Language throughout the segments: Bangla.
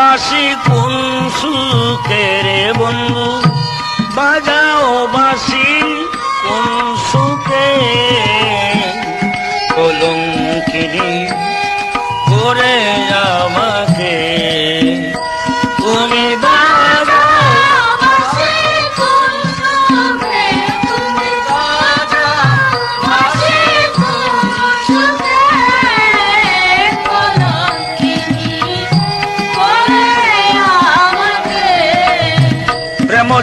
বাসি কোন সুখের বন্ধু? বাজাও বাসি কোন সুখে? কলঙ্কিনী করে আমাকে তুমি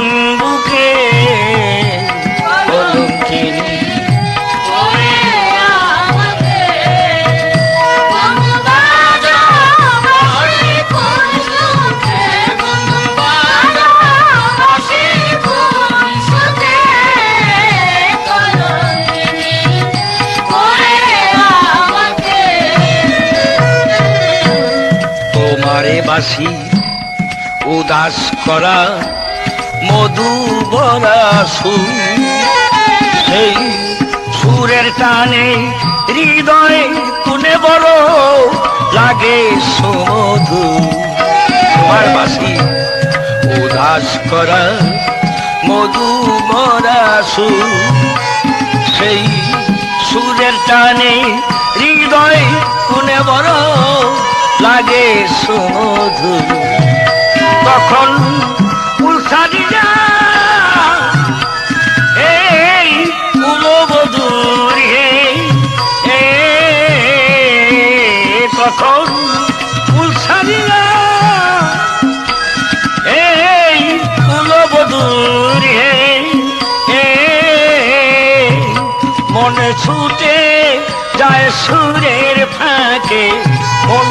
বন্ধুকে কলঙ্কিনী। তোমারে বাসি উদাস করা মধু বরা সুর। সেই সুরের টানে হৃদয়ে কোনে বড় লাগে সমধু। তোমার বাসি উদাস করা মধু মরা সুর। সেই সুরের টানে হৃদয় কোনে বড় লাগে সমধু। তখন ছুটে যায় সুরের ফাঁকে মন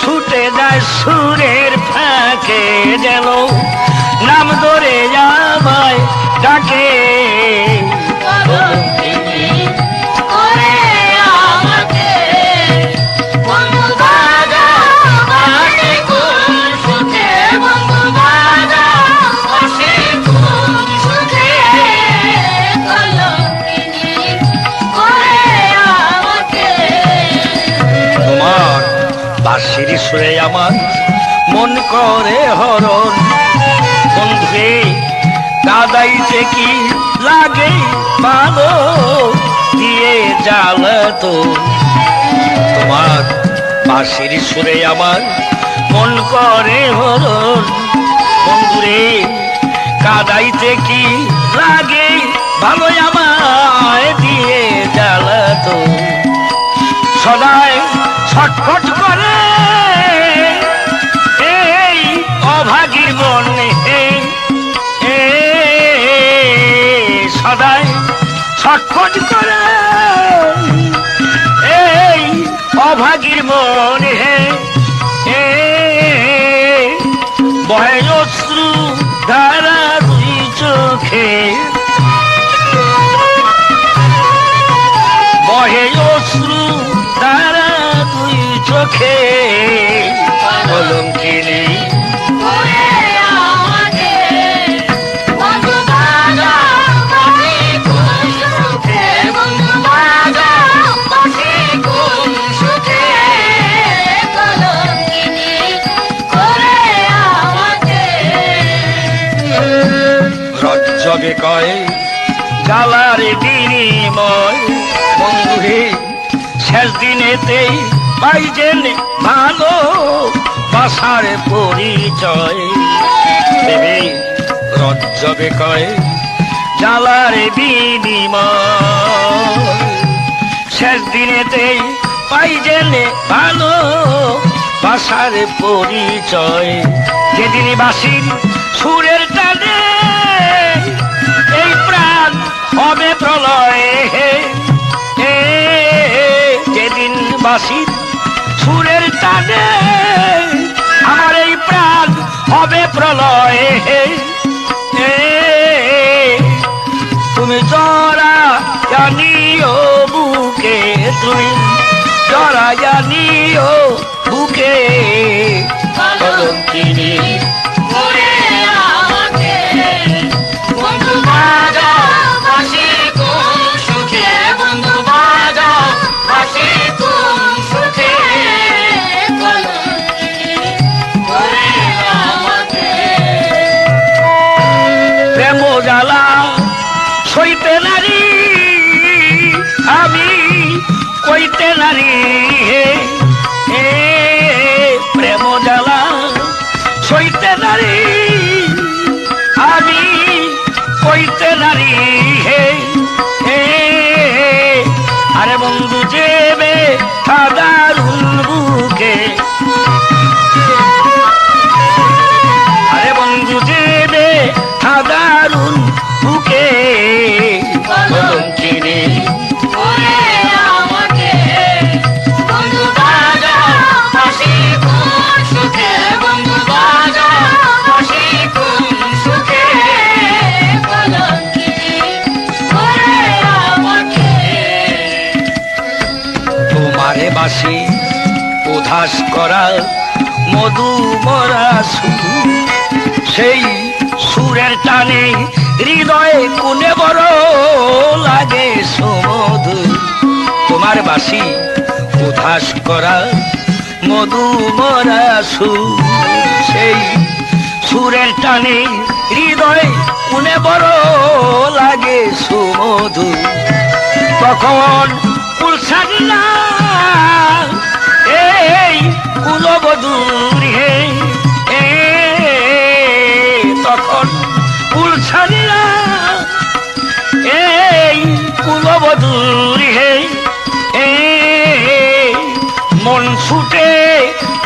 ছুটে যায় সুরের ফাঁকে যেন সুরে আমার। মন করে হরণ। বন্ধুরে দাদাইতে কি লাগে ভালো, দিয়ে জ্বালাতো তোমার বাঁশির সুরে আমার মন করে হরণ। বন্ধুরে কাদাইতে কি লাগে ভালো আমায় দিয়ে জ্বালাতো সদায় ছটফট করে ছটফট করে। এই অভাগীর মন শেষ দিনেতেই পাইছেন ভালো বাসার পরিচয়। রজ্জবে কয়, জ্বালার বিনিময়। শেষ দিনেতেই পাইছেন ভালো বাসার পরিচয়। যেদিন বাসির সুরের টানে এই প্রাণ হবে প্রলয়। তুমি জরা জানিও বুকে। কইতে উধাস করা, মধু মরা সুর সেই সুরের টানে হৃদয়ে কোনে বড় লাগে সমধু। তোমার বাসি উধাস করা, মধু মরা সুর সেই সুরের টানে হৃদয়ে কোনে বড় লাগে সুমধু। তখন কুলসাদিনা এই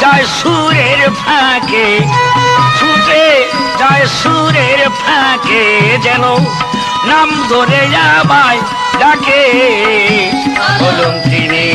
যায় সুরের ফাঁকে ছুটে যায় সুরের ফাঁকে যেন নাম ধরে যাবায় ডাকে। কলঙ্কিনী